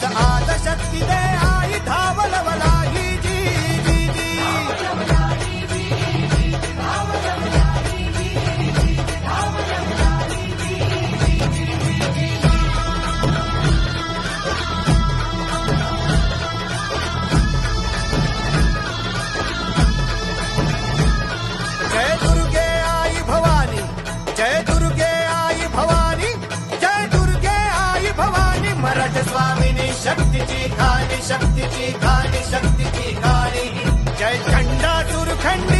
आज आज शक्ती दे आई धावलवला ही जी जी जी. जय दुर्गे आई भवानी जय दुर्गे जी काली शक्ति जी काली शक्ति जी काली जयखण्डा दूर्खण्ड